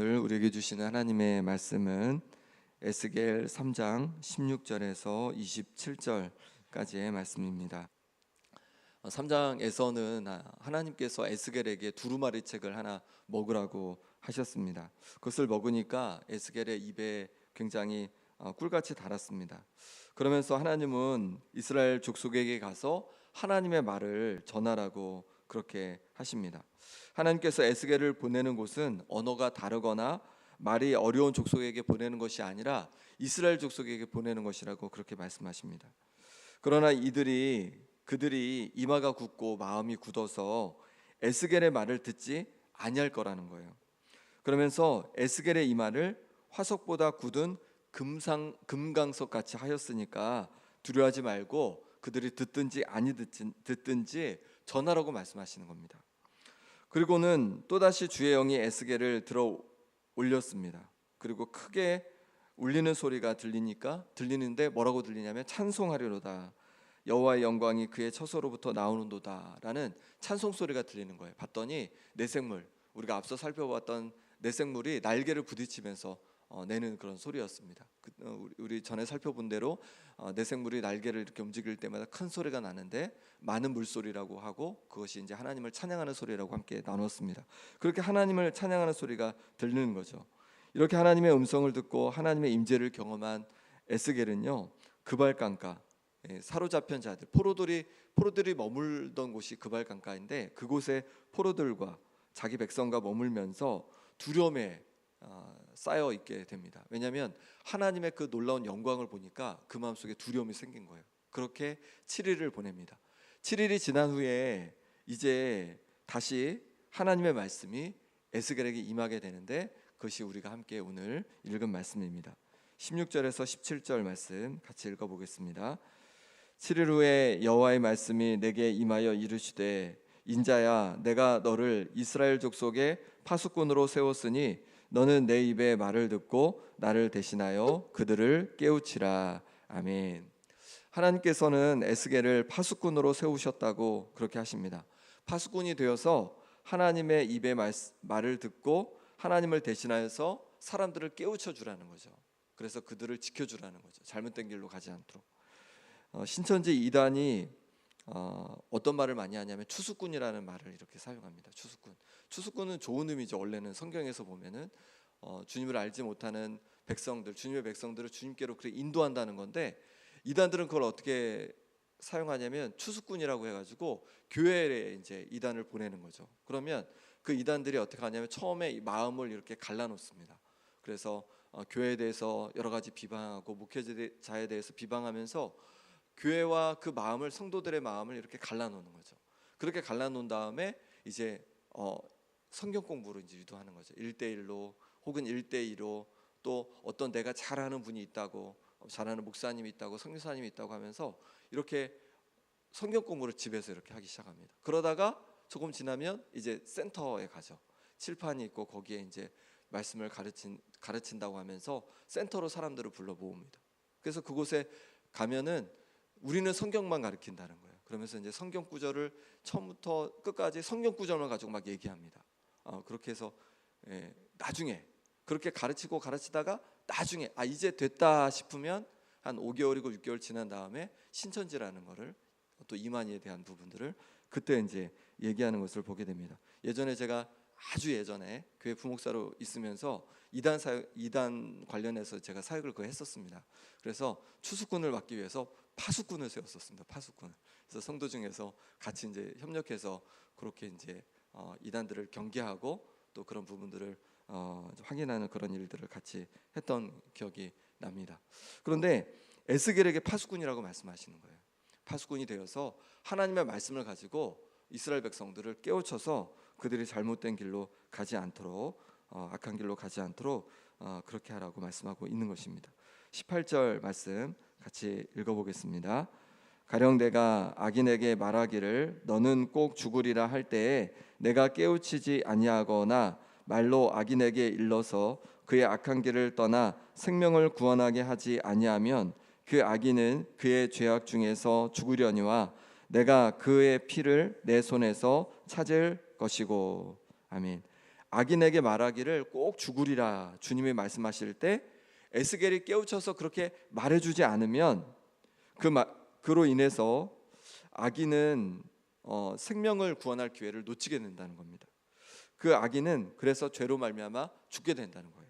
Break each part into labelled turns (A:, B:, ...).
A: 오늘 우리에게 주시는 하나님의 말씀은 에스겔 3장 16절에서 27절까지의 말씀입니다. 3장에서는 하나님께서 에스겔에게 두루마리 책을 하나 먹으라고 하셨습니다. 그것을 먹으니까 에스겔의 입에 굉장히 어, 꿀같이 달았습니다. 그러면서 하나님은 이스라엘 족속에게 가서 하나님의 말을 전하라고 그렇게 하십니다. 하나님께서 에스겔을 보내는 곳은 언어가 다르거나 말이 어려운 족속에게 보내는 것이 아니라 이스라엘 족속에게 보내는 것이라고 그렇게 말씀하십니다. 그러나 이들이 그들이 이마가 굳고 마음이 굳어서 에스겔의 말을 듣지 아니할 거라는 거예요. 그러면서 에스겔의 이마를 화석보다 굳은 금상 금강석 같이 하였으니까 두려워하지 말고 그들이 듣든지 아니 듣든지 전하라고 말씀하시는 겁니다. 그리고는 또다시 주의 영이 에스겔을 들어 올렸습니다. 그리고 크게 울리는 소리가 들리니까 들리는데 뭐라고 들리냐면 찬송하리로다. 여호와의 영광이 그의 처소로부터 나오는도다라는 찬송 소리가 들리는 거예요. 봤더니 내생물 우리가 앞서 살펴봤던 내생물이 날개를 부딪히면서 어, 내는 그런 소리였습니다. 그, 어, 우리 전에 살펴본 대로 어, 내생물이 날개를 이렇게 움직일 때마다 큰 소리가 나는데 많은 물소리라고 하고 그것이 이제 하나님을 찬양하는 소리라고 함께 나눴습니다. 그렇게 하나님을 찬양하는 소리가 들리는 거죠. 이렇게 하나님의 음성을 듣고 하나님의 임재를 경험한 에스겔은요 그발강가 예, 사로잡힌 자들 포로들이 포로들이 머물던 곳이 그발강가인데 그곳에 포로들과 자기 백성과 머물면서 두려움에 어, 쌓여 있게 됩니다. 왜냐하면 하나님의 그 놀라운 영광을 보니까 그 마음속에 두려움이 생긴 거예요. 그렇게 7일을 보냅니다. 7일이 지난 후에 이제 다시 하나님의 말씀이 에스겔에게 임하게 되는데 그것이 우리가 함께 오늘 읽은 말씀입니다. 16절에서 17절 말씀 같이 읽어 보겠습니다. 7일 후에 여호와의 말씀이 내게 임하여 이르시되 인자야 내가 너를 이스라엘 족속의 파수꾼으로 세웠으니 너는 내 입의 말을 듣고 나를 대신하여 그들을 깨우치라. 아멘. 하나님께서는 에스겔을 파수꾼으로 세우셨다고 그렇게 하십니다. 파수꾼이 되어서 하나님의 입의 말, 말을 듣고 하나님을 대신하여서 사람들을 깨우쳐 주라는 거죠. 그래서 그들을 지켜 주라는 거죠. 잘못된 길로 가지 않도록. 어, 신천지 이단이 어, 어떤 말을 많이 하냐면 추수꾼이라는 말을 이렇게 사용합니다. 추수꾼. 추수꾼은 좋은 의미죠. 원래는 성경에서 보면은 어, 주님을 알지 못하는 백성들, 주님의 백성들을 주님께로 그렇게 인도한다는 건데 이단들은 그걸 어떻게 사용하냐면 추수꾼이라고 해가지고 교회에 이제 이단을 보내는 거죠. 그러면 그 이단들이 어떻게 하냐면 처음에 마음을 이렇게 갈라놓습니다. 그래서 어, 교회에 대해서 여러 가지 비방하고 목회자에 대해서 비방하면서 교회와 그 마음을 성도들의 마음을 이렇게 갈라놓는 거죠. 그렇게 갈라놓은 다음에 이제 어, 성경 공부를 이제 유도하는 거죠. 1대1로 혹은 1대2로 또 어떤 내가 잘하는 분이 있다고 잘하는 목사님이 있다고 성교사님이 있다고 하면서 이렇게 성경 공부를 집에서 이렇게 하기 시작합니다. 그러다가 조금 지나면 이제 센터에 가죠. 칠판이 있고 거기에 이제 말씀을 가르친 가르친다고 하면서 센터로 사람들을 불러 모읍니다. 그래서 그곳에 가면은 우리는 성경만 가르친다는 거예요. 그러면서 이제 성경 구절을 처음부터 끝까지 성경 구절만 가지고 막 얘기합니다. 어, 그렇게 해서 예, 나중에 그렇게 가르치고 가르치다가 나중에 아 이제 됐다 싶으면 한 5개월이고 6개월 지난 다음에 신천지라는 거를 또 이만희에 대한 부분들을 그때 이제 얘기하는 것을 보게 됩니다. 예전에 제가 아주 예전에 교회 부목사로 있으면서 이단 사역 이단 관련해서 제가 사역을 그 했었습니다. 그래서 추수꾼을 막기 위해서 파수꾼을 세웠었습니다. 파수꾼. 그래서 성도 중에서 같이 이제 협력해서 그렇게 이제 어, 이단들을 경계하고 또 그런 부분들을 어, 확인하는 그런 일들을 같이 했던 기억이 납니다. 그런데 에스겔에게 파수꾼이라고 말씀하시는 거예요. 파수꾼이 되어서 하나님의 말씀을 가지고 이스라엘 백성들을 깨우쳐서 그들이 잘못된 길로 가지 않도록 어, 악한 길로 가지 않도록 어, 그렇게 하라고 말씀하고 있는 것입니다. 18절 말씀 같이 읽어보겠습니다. 가령 내가 악인에게 말하기를 너는 꼭 죽으리라 할 때에 내가 깨우치지 아니하거나 말로 악인에게 일러서 그의 악한 길을 떠나 생명을 구원하게 하지 아니하면 그 악인은 그의 죄악 중에서 죽으려니와 내가 그의 피를 내 손에서 찾을 것이고 아멘. 악인에게 말하기를 꼭 죽으리라 주님이 말씀하실 때 에스겔이 깨우쳐서 그렇게 말해주지 않으면 그 마, 그로 인해서 악인은 어, 생명을 구원할 기회를 놓치게 된다는 겁니다. 그 악인은 그래서 죄로 말미암아 죽게 된다는 거예요.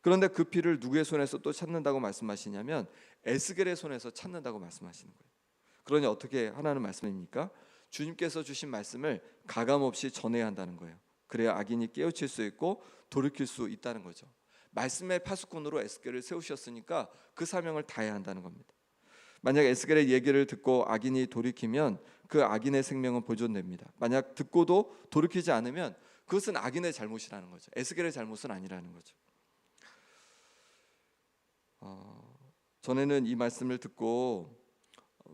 A: 그런데 그 피를 누구의 손에서 또 찾는다고 말씀하시냐면 에스겔의 손에서 찾는다고 말씀하시는 거예요. 그러니 어떻게 하나는 말씀입니까? 주님께서 주신 말씀을 가감 없이 전해야 한다는 거예요. 그래야 악인이 깨우칠 수 있고 돌이킬 수 있다는 거죠. 말씀의 파수꾼으로 에스겔을 세우셨으니까 그 사명을 다해야 한다는 겁니다. 만약 에스겔의 얘기를 듣고 악인이 돌이키면 그 악인의 생명은 보존됩니다. 만약 듣고도 돌이키지 않으면 그것은 악인의 잘못이라는 거죠. 에스겔의 잘못은 아니라는 거죠. 어, 전에는 이 말씀을 듣고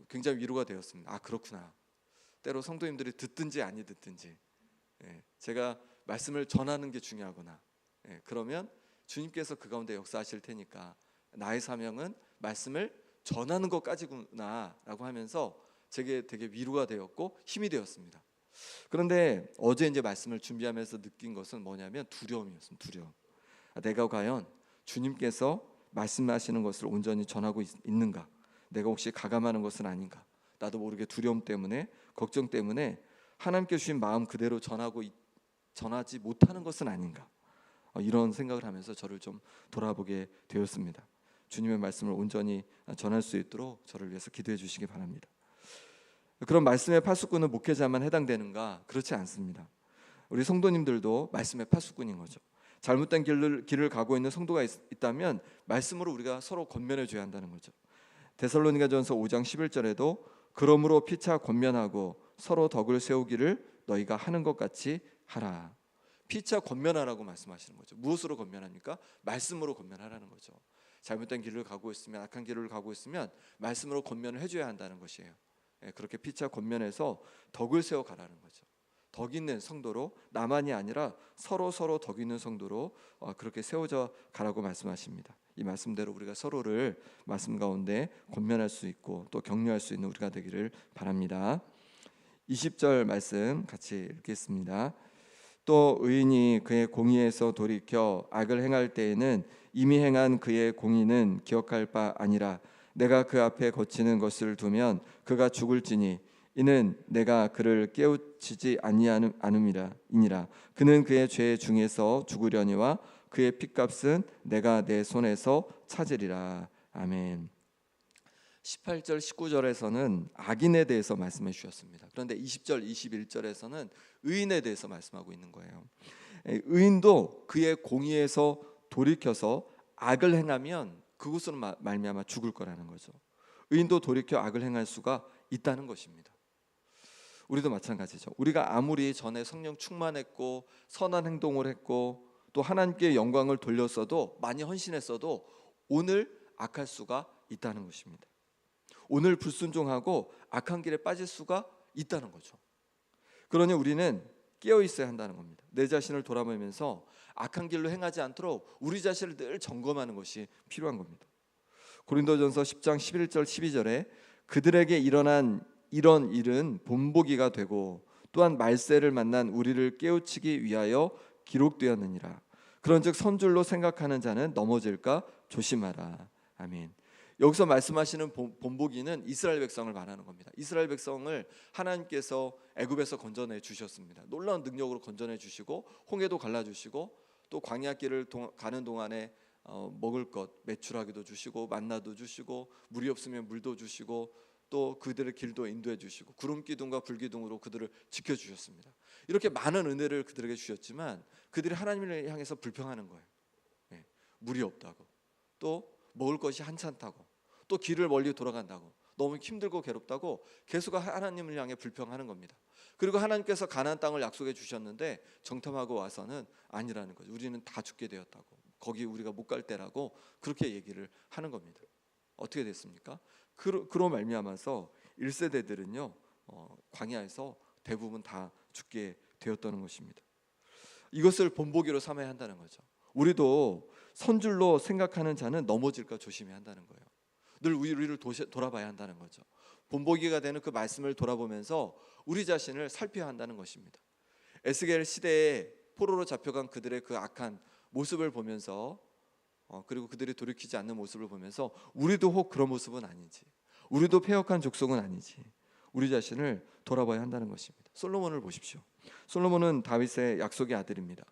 A: 굉장히 위로가 되었습니다. 아 그렇구나. 때로 성도님들이 듣든지 아니 듣든지 예, 제가 말씀을 전하는 게 중요하구나. 예, 그러면 주님께서 그 가운데 역사하실 테니까 나의 사명은 말씀을 전하는 것까지구나라고 하면서 제게 되게 위로가 되었고 힘이 되었습니다. 그런데 어제 이제 말씀을 준비하면서 느낀 것은 뭐냐면 두려움이었습니다. 두려움. 아, 내가 과연 주님께서 말씀하시는 것을 온전히 전하고 있, 있는가? 내가 혹시 가감하는 것은 아닌가? 나도 모르게 두려움 때문에 걱정 때문에 하나님께 주신 마음 그대로 전하고 있- 전하지 못하는 것은 아닌가? 어, 이런 생각을 하면서 저를 좀 돌아보게 되었습니다. 주님의 말씀을 온전히 전할 수 있도록 저를 위해서 기도해 주시기 바랍니다. 그런 말씀의 파수꾼은 목회자만 해당되는가? 그렇지 않습니다. 우리 성도님들도 말씀의 파수꾼인 거죠. 잘못된 길을, 길을 가고 있는 성도가 있, 있다면 말씀으로 우리가 서로 권면해 줘야 한다는 거죠. 데살로니가전서 5장 11절에도 그러므로 피차 권면하고 서로 덕을 세우기를 너희가 하는 것 같이 하라. 피차 권면하라고 말씀하시는 거죠. 무엇으로 권면합니까? 말씀으로 권면하라는 거죠. 잘못된 길을 가고 있으면 악한 길을 가고 있으면 말씀으로 권면을 해줘야 한다는 것이에요. 예, 그렇게 피차 권면해서 덕을 세워 가라는 거죠. 덕 있는 성도로 나만이 아니라 서로 서로 덕 있는 성도로 어, 그렇게 세워져 가라고 말씀하십니다. 이 말씀대로 우리가 서로를 말씀 가운데 권면할 수 있고 또 격려할 수 있는 우리가 되기를 바랍니다. 20절 말씀 같이 읽겠습니다. 또 의인이 그의 공의에서 돌이켜 악을 행할 때에는 이미 행한 그의 공의는 기억할 바 아니라 내가 그 앞에 거치는 것을 두면 그가 죽을지니 이는 내가 그를 깨우치지 아니함이라 이니라 그는 그의 죄 중에서 죽으려니와 그의 핏값은 내가 내 손에서 찾으리라 아멘. 18절 19절에서는 악인에 대해서 말씀해 주셨습니다. 그런데 20절 21절에서는 의인에 대해서 말씀하고 있는 거예요. 의인도 그의 공의에서 돌이켜서 악을 행하면 그곳으로 마- 말미암아 죽을 거라는 거죠. 의인도 돌이켜 악을 행할 수가 있다는 것입니다. 우리도 마찬가지죠. 우리가 아무리 전에 성령 충만했고 선한 행동을 했고 또 하나님께 영광을 돌렸어도 많이 헌신했어도 오늘 악할 수가 있다는 것입니다. 오늘 불순종하고 악한 길에 빠질 수가 있다는 거죠. 그러니 우리는 깨어 있어야 한다는 겁니다. 내 자신을 돌아보면서 악한 길로 행하지 않도록 우리 자신을 늘 점검하는 것이 필요한 겁니다. 고린도전서 10장 11절 12절에 그들에게 일어난 이런 일은 본보기가 되고 또한 말세를 만난 우리를 깨우치기 위하여 기록되었느니라. 그런즉 선줄로 생각하는 자는 넘어질까 조심하라. 아멘. 여기서 말씀하시는 본- 본보기는 이스라엘 백성을 말하는 겁니다. 이스라엘 백성을 하나님께서 애굽에서 건져내 주셨습니다. 놀라운 능력으로 건져내 주시고 홍해도 갈라 주시고 또 광야길을 동- 가는 동안에 어, 먹을 것 매출하기도 주시고 만나도 주시고 물이 없으면 물도 주시고 또 그들의 길도 인도해 주시고 구름 기둥과 불 기둥으로 그들을 지켜 주셨습니다. 이렇게 많은 은혜를 그들에게 주셨지만 그들이 하나님을 향해서 불평하는 거예요. 예, 물이 없다고 또 먹을 것이 한찮다고 또 길을 멀리 돌아간다고 너무 힘들고 괴롭다고 계속 하나님을 향해 불평하는 겁니다. 그리고 하나님께서 가나안 땅을 약속해 주셨는데 정탐하고 와서는 아니라는 거죠. 우리는 다 죽게 되었다고. 거기 우리가 못 갈 때라고 그렇게 얘기를 하는 겁니다. 어떻게 됐습니까? 그로, 그로 말미암아서 1세대들은요 어, 광야에서 대부분 다 죽게 되었다는 것입니다. 이것을 본보기로 삼아야 한다는 거죠. 우리도 선줄로 생각하는 자는 넘어질까 조심해야 한다는 거예요. 늘 우리를 도시, 돌아봐야 한다는 거죠. 본보기가 되는 그 말씀을 돌아보면서 우리 자신을 살펴야 한다는 것입니다. 에스겔 시대에 포로로 잡혀간 그들의 그 악한 모습을 보면서 어, 그리고 그들이 돌이키지 않는 모습을 보면서 우리도 혹 그런 모습은 아닌지 우리도 폐역한 족속은 아니지 우리 자신을 돌아봐야 한다는 것입니다. 솔로몬을 보십시오. 솔로몬은 다윗의 약속의 아들입니다.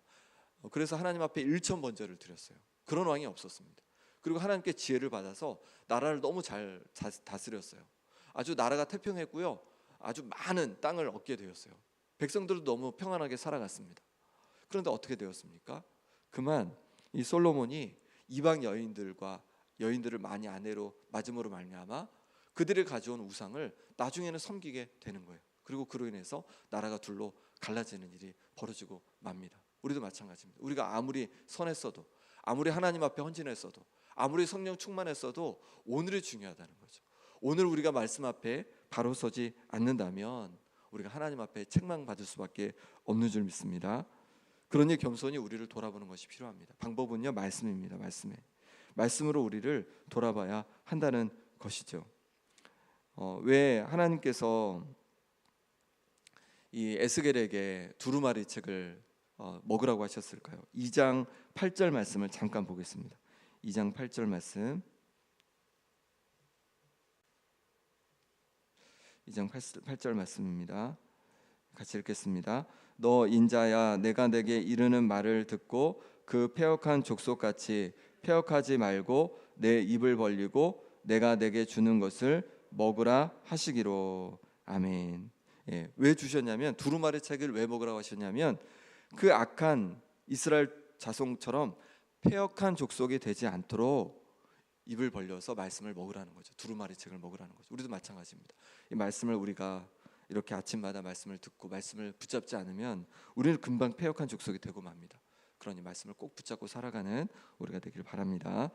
A: 어, 그래서 하나님 앞에 일천 번제를 드렸어요. 그런 왕이 없었습니다. 그리고 하나님께 지혜를 받아서 나라를 너무 잘 자- 다스렸어요. 아주 나라가 태평했고요. 아주 많은 땅을 얻게 되었어요. 백성들도 너무 평안하게 살아갔습니다. 그런데 어떻게 되었습니까? 그만 이 솔로몬이 이방 여인들과 여인들을 많이 아내로 맞음으로 말미암아 그들이 가져온 우상을 나중에는 섬기게 되는 거예요. 그리고 그로 인해서 나라가 둘로 갈라지는 일이 벌어지고 맙니다. 우리도 마찬가지입니다. 우리가 아무리 선했어도 아무리 하나님 앞에 헌신했어도 아무리 성령 충만했어도 오늘이 중요하다는 거죠. 오늘 우리가 말씀 앞에 바로 서지 않는다면 우리가 하나님 앞에 책망받을 수밖에 없는 줄 믿습니다. 그러니 겸손히 우리를 돌아보는 것이 필요합니다. 방법은요 말씀입니다. 말씀에 말씀으로 우리를 돌아봐야 한다는 것이죠. 어, 왜 하나님께서 이 에스겔에게 두루마리 책을 어, 먹으라고 하셨을까요? 2장 8절 말씀을 잠깐 보겠습니다. 2장 8절 말씀. 2장 8 절 말씀입니다. 같이 읽겠습니다. 너 인자야 내가 내게 이르는 말을 듣고 그 폐역한 족속같이 폐역하지 말고 내 입을 벌리고 내가 내게 주는 것을 먹으라 하시기로 아멘. 예, 왜 주셨냐면 두루마리 책을 왜 먹으라고 하셨냐면 그 악한 이스라엘 자손처럼 폐역한 족속이 되지 않도록 입을 벌려서 말씀을 먹으라는 거죠. 두루마리 책을 먹으라는 거죠. 우리도 마찬가지입니다. 이 말씀을 우리가 이렇게 아침마다 말씀을 듣고 말씀을 붙잡지 않으면 우리는 금방 폐역한 족속이 되고 맙니다. 그러니 말씀을 꼭 붙잡고 살아가는 우리가 되길 바랍니다.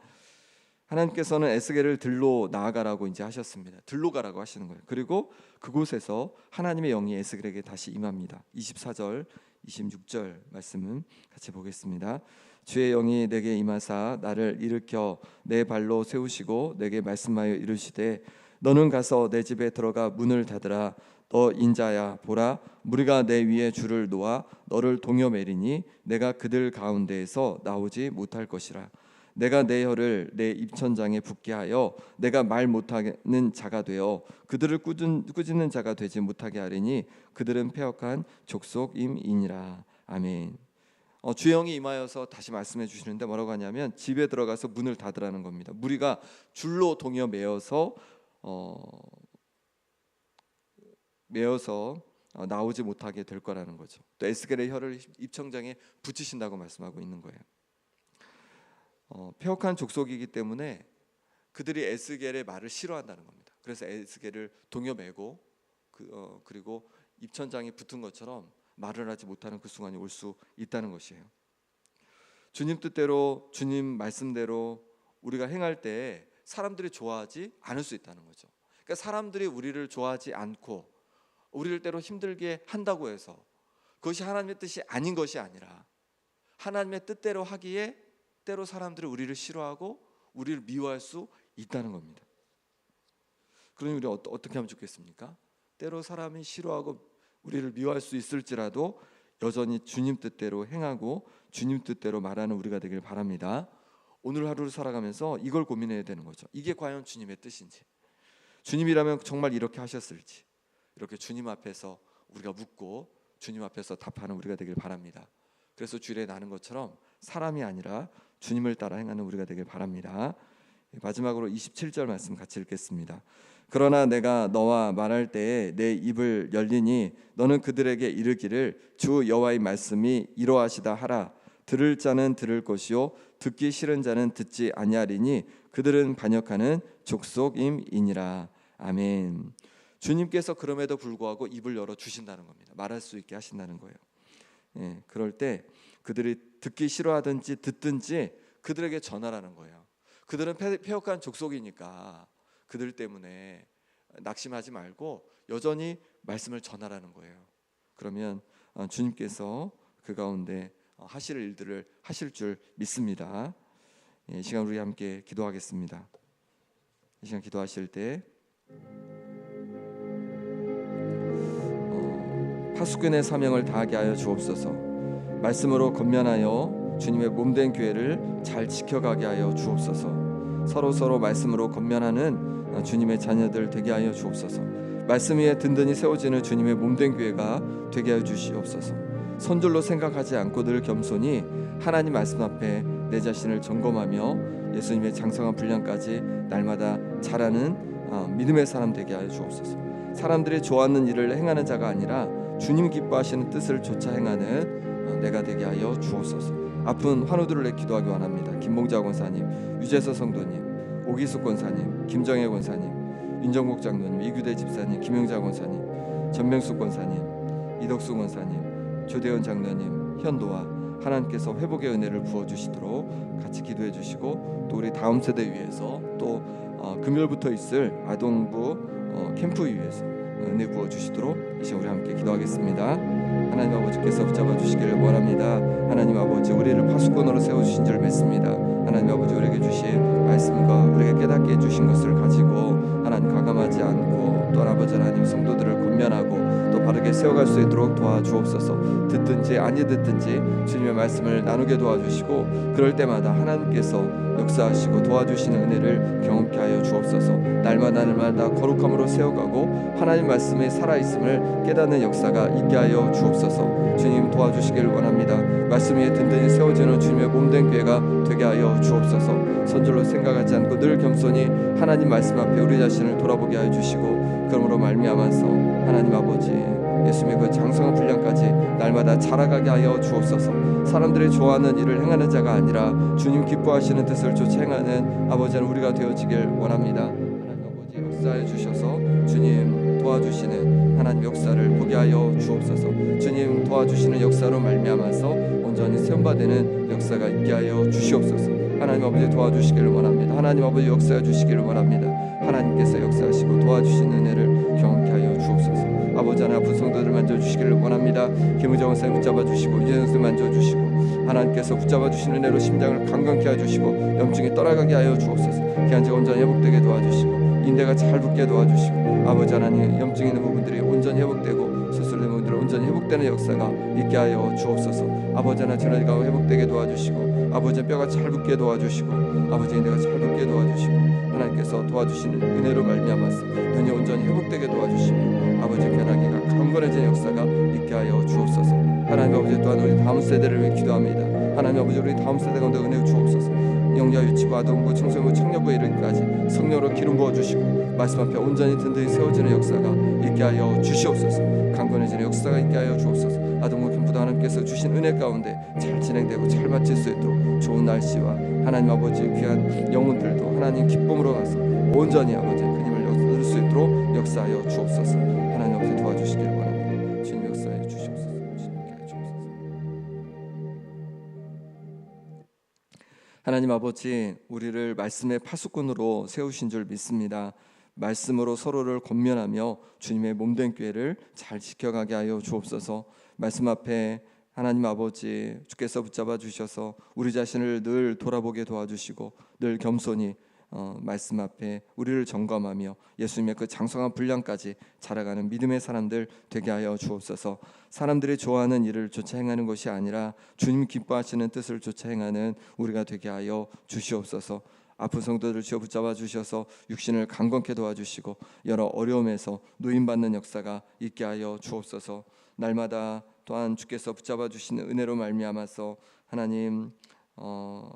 A: 하나님께서는 에스겔을 들로 나아가라고 이제 하셨습니다. 들로 가라고 하시는 거예요. 그리고 그곳에서 하나님의 영이 에스겔에게 다시 임합니다. 24절, 26절 말씀은 같이 보겠습니다. 주의 영이 내게 임하사 나를 일으켜 내 발로 세우시고 내게 말씀하여 이르시되 너는 가서 내 집에 들어가 문을 닫으라. 너 인자야 보라. 무리가 내 위에 줄을 놓아 너를 동여 매리니 내가 그들 가운데에서 나오지 못할 것이라 내가 내 혀를 내 입천장에 붙게 하여 내가 말 못하는 자가 되어 그들을 꾸짖, 꾸짖는 자가 되지 못하게 하리니 그들은 폐역한 족속임이니라 아멘. 어, 주영이 임하여서 다시 말씀해 주시는데 뭐라고 하냐면 집에 들어가서 문을 닫으라는 겁니다. 무리가 줄로 동여 매어서 어, 매어서 어, 나오지 못하게 될 거라는 거죠. 또 에스겔의 혀를 입천장에 붙이신다고 말씀하고 있는 거예요. 어, 폐역한 족속이기 때문에 그들이 에스겔의 말을 싫어한다는 겁니다. 그래서 에스겔을 동여매고 그, 어, 그리고 입천장에 붙은 것처럼 말을 하지 못하는 그 순간이 올 수 있다는 것이에요. 주님 뜻대로 주님 말씀대로 우리가 행할 때 사람들이 좋아하지 않을 수 있다는 거죠. 그러니까 사람들이 우리를 좋아하지 않고 우리를 때로 힘들게 한다고 해서 그것이 하나님의 뜻이 아닌 것이 아니라 하나님의 뜻대로 하기에 때로 사람들이 우리를 싫어하고 우리를 미워할 수 있다는 겁니다. 그러니 우리 어, 어떻게 하면 좋겠습니까? 때로 사람이 싫어하고 우리를 미워할 수 있을지라도 여전히 주님 뜻대로 행하고 주님 뜻대로 말하는 우리가 되길 바랍니다. 오늘 하루를 살아가면서 이걸 고민해야 되는 거죠. 이게 과연 주님의 뜻인지. 주님이라면 정말 이렇게 하셨을지. 이렇게 주님 앞에서 우리가 묻고 주님 앞에서 답하는 우리가 되길 바랍니다. 그래서 주일에 나는 것처럼 사람이 아니라 주님을 따라 행하는 우리가 되길 바랍니다. 마지막으로 27절 말씀 같이 읽겠습니다. 그러나 내가 너와 말할 때에 내 입을 열리니 너는 그들에게 이르기를 주 여호와의 말씀이 이러하시다 하라 들을 자는 들을 것이요 듣기 싫은 자는 듣지 아니하리니 그들은 반역하는 족속임이니라 아멘. 주님께서 그럼에도 불구하고 입을 열어 주신다는 겁니다. 말할 수 있게 하신다는 거예요. 예, 그럴 때 그들이 듣기 싫어하든지 듣든지 그들에게 전하라는 거예요. 그들은 폐, 폐역한 족속이니까 그들 때문에 낙심하지 말고 여전히 말씀을 전하라는 거예요. 그러면 어, 주님께서 그 가운데 어, 하실 일들을 하실 줄 믿습니다. 예, 이 시간 우리 함께 기도하겠습니다. 이 시간 기도하실 때 어, 파수꾼의 사명을 다하게 하여 주옵소서. 말씀으로 건면하여 주님의 몸된 교회를 잘 지켜가게 하여 주옵소서. 서로 서로 말씀으로 건면하는 어, 주님의 자녀들 되게 하여 주옵소서. 말씀 위에 든든히 세워지는 주님의 몸된 교회가 되게 하여 주시옵소서. 선줄로 생각하지 않고 늘 겸손히 하나님 말씀 앞에 내 자신을 점검하며 예수님의 장성한 분량까지 날마다 자라는 어, 믿음의 사람 되게 하여 주옵소서. 사람들이 좋아하는 일을 행하는 자가 아니라 주님 기뻐하시는 뜻을 쫓아 행하는 어, 내가 되게 하여 주옵소서. 아픈 환우들을 내 기도하기 원합니다. 김봉자 권사님, 유재서 성도님, 오기숙 권사님, 김정혜 권사님, 윤정복 장로님, 이규대 집사님, 김영자 권사님, 전명숙 권사님, 이덕수 권사님, 조대원 장로님, 현도와 하나님께서 회복의 은혜를 부어 주시도록 같이 기도해 주시고 또 우리 다음 세대 위해서 또 어, 금요일부터 있을 아동부 어, 캠프 위해서 은혜 부어 주시도록 이제 우리 함께 기도하겠습니다. 하나님 아버지께서 붙잡아 주시기를 원합니다. 하나님 아버지 우리를 파수꾼으로 세워 주신 줄 믿습니다. 하나님 아버지 우리에게 주신 말씀과 우리에게 깨닫게 해 주신 것을 가지고 세워갈 수 있도록 도와주옵소서. 듣든지 아니 듣든지 주님의 말씀을 나누게 도와주시고 그럴 때마다 하나님께서 역사하시고 도와주시는 은혜를 경험케 하여 주옵소서. 날마다 날마다 거룩함으로 세워가고 하나님 말씀에 살아 있음을 깨닫는 역사가 있게 하여 주옵소서. 주님 도와주시길 원합니다. 말씀 위에 든든히 세워지는 주님의 몸된 교회가 되게 하여 주옵소서. 선줄로 생각하지 않고 늘 겸손히 하나님 말씀 앞에 우리 자신을 돌아보게 하여 주시고 그러므로 말미암아서 하나님 아버지 예수님의 그 장성한 분량까지 날마다 자라가게 하여 주옵소서. 사람들이 좋아하는 일을 행하는 자가 아니라 주님 기뻐하시는 뜻을 쫓아 행하는 아버지는 우리가 되어지길 원합니다. 하나님 아버지 역사해 주셔서 주님 도와주시는 하나님 역사를 보게 하여 주옵소서. 주님 도와주시는 역사로 말미암아서 온전히 세움받는 역사가 있게 하여 주시옵소서. 하나님 아버지 도와주시기를 원합니다. 하나님 아버지 역사해 주시기를 원합니다. 하나님께서 역사하시고 도와주시는 주시기를 원합니다. 김우정 원사님 붙잡아 주시고 유현수 만져 주시고 하나님께서 붙잡아 주시는 은혜로 심장을 강건케 해주시고 염증이 떠나가게 하여 주옵소서. 기한제 온전히 회복되게 도와주시고 인대가 잘 붙게 도와주시고 아버지 하나님 염증 있는 부분들이 온전히 회복되고 수술된 부분들이 온전히 회복되는 역사가 있게 하여 주옵소서. 아버지 하나 질환가 회복되게 도와주시고 아버지 뼈가 잘 붙게 도와주시고 아버지 인대가 잘 붙게 도와주시고 하나님께서 도와주시는 은혜로 말미암아서 눈이 온전히 회복되게 도와주시며 아버지 변하기가 강건해진 역사가 있게 하여 주옵소서. 하나님 아버지 또한 우리 다음 세대를 위해 기도합니다. 하나님 아버지 우리 다음 세대 가운데 은혜 주옵소서. 영자 유치부 아동부 청소년부 청년부에 이르기까지 성령으로 기름 부어 주시고 말씀 앞에 온전히 든든히 세워지는 역사가 있게 하여 주시옵소서. 강건해지는 역사가 있게 하여 주옵소서. 하나님께서 주신 은혜 가운데 잘 진행되고 잘 마칠 수 있도록 좋은 날씨와 하나님 아버지 귀한 영혼들도 하나님 기쁨으로 가서 온전히 아버지 그 힘을 얻을 수 있도록 역사하여 주옵소서. 하나님 아버지 도와주시기를 원합니다. 주님 역사해 주시옵소서. 하나님 아버지 우리를 말씀의 파수꾼으로 세우신 줄 믿습니다. 말씀으로 서로를 권면하며 주님의 몸된 교회를 잘 지켜가게 하여 주옵소서. 말씀 앞에 하나님 아버지 주께서 붙잡아 주셔서 우리 자신을 늘 돌아보게 도와주시고 늘 겸손히 어, 말씀 앞에 우리를 점검하며 예수님의 그 장성한 분량까지 자라가는 믿음의 사람들 되게 하여 주옵소서. 사람들이 좋아하는 일을 쫓아 행하는 것이 아니라 주님 기뻐하시는 뜻을 쫓아 행하는 우리가 되게 하여 주시옵소서. 아픈 성도들 주여 붙잡아 주셔서 육신을 강건케 도와주시고 여러 어려움에서 누임받는 역사가 있게 하여 주옵소서. 날마다 또한 주께서 붙잡아 주시는 은혜로 말미암아서 하나님 어,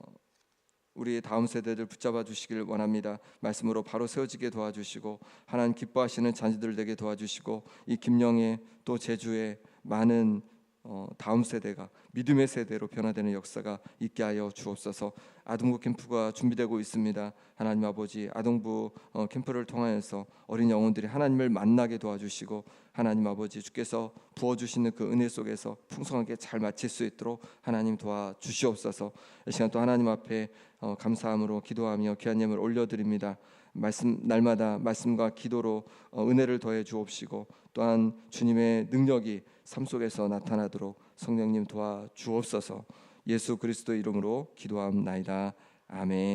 A: 우리 다음 세대들 붙잡아 주시길 원합니다. 말씀으로 바로 세워지게 도와주시고 하나님 기뻐하시는 자녀들 되게 도와주시고 이 김영의 또 제주의 많은 어, 다음 세대가 믿음의 세대로 변화되는 역사가 있게 하여 주옵소서. 아동부 캠프가 준비되고 있습니다. 하나님 아버지 아동부 어, 캠프를 통하여서 어린 영혼들이 하나님을 만나게 도와주시고 하나님 아버지 주께서 부어 주시는 그 은혜 속에서 풍성하게 잘 마칠 수 있도록 하나님 도와 주시옵소서. 이 시간 또 하나님 앞에 어, 감사함으로 기도하며 귀한 예물 올려드립니다. 말씀 날마다 말씀과 기도로 어, 은혜를 더해 주옵시고 또한 주님의 능력이 삶 속에서 나타나도록 성령님 도와 주옵소서. 예수 그리스도 이름으로 기도함나이다. 아멘.